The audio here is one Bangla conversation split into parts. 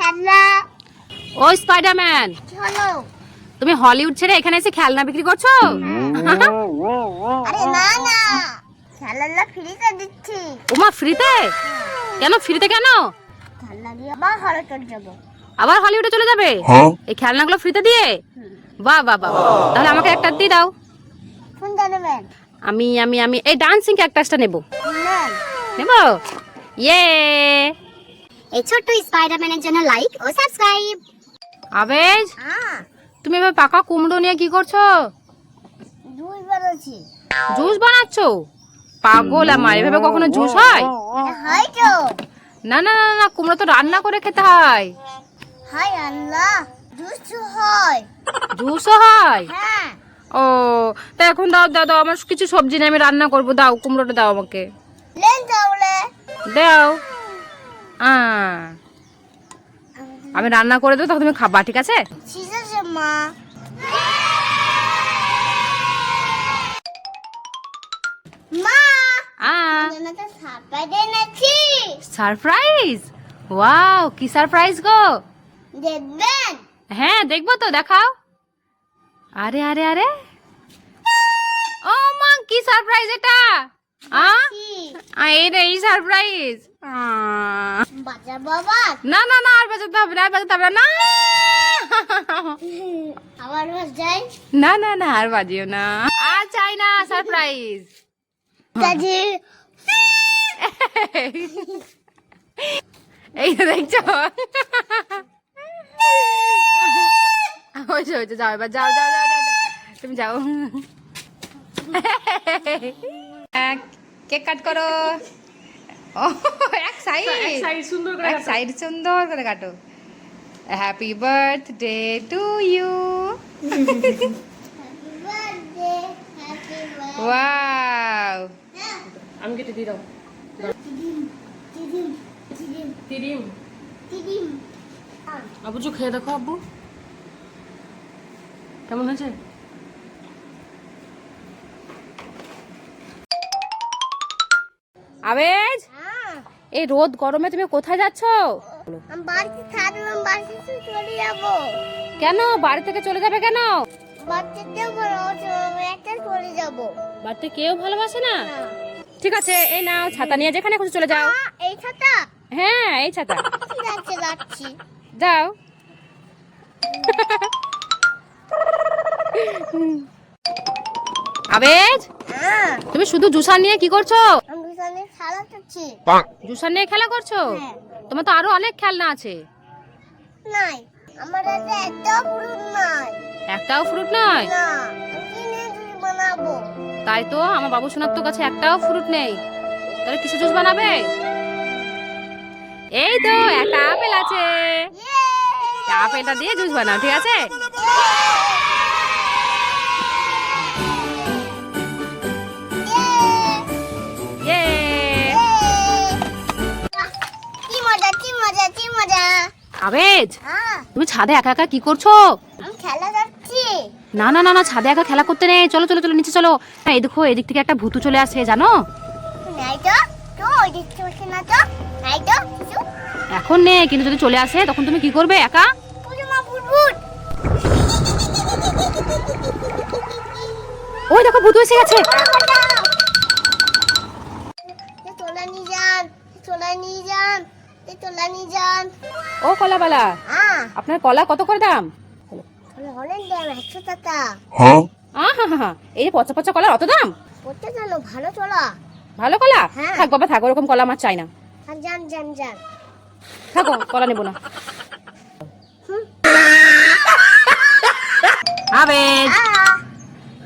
খেলনা। ও স্পাইডারম্যান। হলো তুমি হলিউড ছেড়ে এখানে এসে খেলনা বিক্রি করছ? আরে না না। খেলনা ফ্রিতে দিচ্ছি। ওমা ফ্রিতে? কেন ফ্রিতে কেন? খেলনা দিয়ে আবার হলে চলে যাব। আবার হলিউডে চলে যাবে? এই খেলনাগুলো ফ্রিতে দিয়ে? বাহ বাহ বাহ তাহলে আমাকে একটা দিয়ে দাও। আমি আমি আমি এই ডান্সিং ক্যাকটাসটা নেব। নেব? ইয়ে। এই ছোট্ট স্পাইডারম্যানের জন্য লাইক ও সাবস্ক্রাইব আবেজ হ্যাঁ। তুমি এবার পাকা কুমড়ো নিয়ে কি করছ? দুই বেরোছি জুস বানাচ্ছো? পাগল আমার এভাবে কখনো জুস হয়? হাই তো। না না না না কুমড়ো তো রান্না করে খেতে হয়। হাই আল্লাহ দুষ্টু হয়। জুসও হয়? হ্যাঁ। ও তা এখন দাও দাও দাও আমার কিছু সবজি নেই আমি রান্না করব। দাও কুমড়োটা দাও আমাকে। লেন দাও আহ, আমি রান্না করে দেবো তখন তুমি খাবা ঠিক আছে? মা সারপ্রাইজ ওয়াও কি সারপ্রাইজ গো? দেখবেন? হ্যাঁ দেখব তো দেখাও। আরে আরে আরে। ও মা কি সারপ্রাইজ এটা? আ, এই সারপ্রাইজ না না না আর বাজাতে হবে না আর বাজাতে হবে না না। না না আর বাজিও না। আর চাই না সারপ্রাইজ এই দেখছ। হয়েছে হয়েছে যাও এবার যাও যাও যাও যাও যাও। তুমি যাও। কেক কাট করো। ও এক সাইড। সাইড সুন্দর করে এক সাইড সুন্দর করে কাটো। Happy birthday to you birthday happy wow আমি কেটে দিয়ে দাও। তিরিম। আবুজু খেয়ে দেখো আব্বু। কেমন হয়েছে? আবেজ? এই রোদ গরমে তুমি কোথায় যাচ্ছ? কেন? বাড়ি থেকে চলে যাবে কেন? বাড়িতে কেউ ভালোবাসে না ঠিক আছে এই নাও ছাতা নিয়ে যেখানে খুশি চলে যাও। এই ছাতা? হ্যাঁ এই ছাতা। যাচ্ছি যাও। আবেজ? হ্যাঁ। তুমি শুধু জুসার নিয়ে কি করছ? করছি জুসার নিয়ে খেলা করছ? হ্যাঁ। তোমার তো আরও অনেক খেলনা আছে। নাই আমার কাছে একটাও ফুল নাই। একটাও ফ্রুট নয় না কিনে জুস বানাবো? তাই তো আমার বাবু সোনার তো কাছে একটাও ফ্রুট নেই। তাহলে কিসে জুস বানাবে? এই তো একটা আপেল আছে। আপেলটা দিয়ে জুস বানাও ঠিক আছে? আবেজ হ্যাঁ। তুমি ছাদে একা একা কি করছ? খেলা যাচ্ছি। না না না না ছাদে একা খেলা করতে নেই। চলো চলো চলো নিচে চলো। হ্যাঁ, এই দেখো এদিক থেকে একটা ভূতু চলে আসে জানো? না এখন নেই কিন্তু যদি চলে আসে তখন তুমি কি করবে একা? ওই দেখো ভূত এসে গেছে। তোলা নিয়ে যান তোলা নিয়ে যান। ও কলাবালা হ্যাঁ। আপনার কলা কত করে দাম? হলেন দাম একশো টাকা। আহা হা হা এই যে পচা পচা কলার অত দাম? জানো ভালো চলা ভালো কলা? হ্যাঁ। থাক বাবা থাক ওরকম কলা আমার চাই না। যান যান যান। থাকো কলা নেব না। আবেজ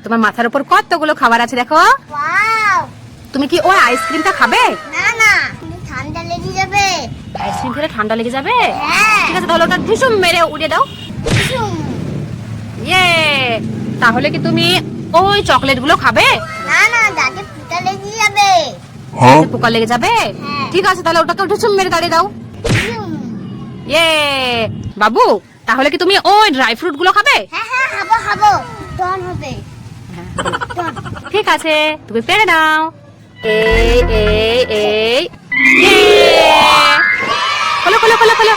তোমার মাথার উপর কতগুলো খাবার আছে দেখো? ওয়াও। তুমি কি ওই আইসক্রিমটা খাবে? না না। যাবে। আইসক্রিম খেলে ঠান্ডা লেগে যাবে? হ্যাঁ। ঠিক আছে তাহলে ওটা ঢুসুম মেরে উড়িয়ে দাও। ইয়ে। তাহলে কি তুমি ওই চকলেটগুলো খাবে? না না দাঁতে ফুটা লেগে যাবে। পোকা লেগে যাবে? হ্যাঁ। ঠিক আছে তাহলে ওটাকে ঢুসুম মেরে দাঁড়িয়ে দাও। ইয়ে। বাবু তাহলে কি তুমি ওই ড্রাই ফ্রুটগুলো খাবে? হ্যাঁ হ্যাঁ খাব খাব। ডন হবে। ঠিক আছে তুমি পেরে নাও। এই এই এই। খোলো খোলো খোলো খোলো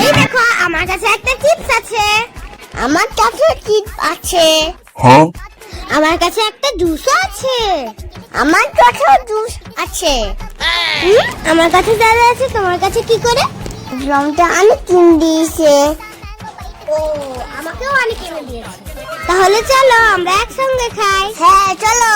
এই দেখো আমার কাছে একটা চিপস আছে। আমার কাছে চিপস আছে। Huh? আমার কাছে একটা জুসও আছে। আমার কাছে জুস আছে। হুম, আমার কাছে দাদা আছে তোমার কাছে কি করে? রংটা আমি কিনে দিয়েছে। ও আমাকেও অনেক কিনে দিয়েছে। তাহলে চলো আমরা একসঙ্গে খাই। হ্যাঁ চলো।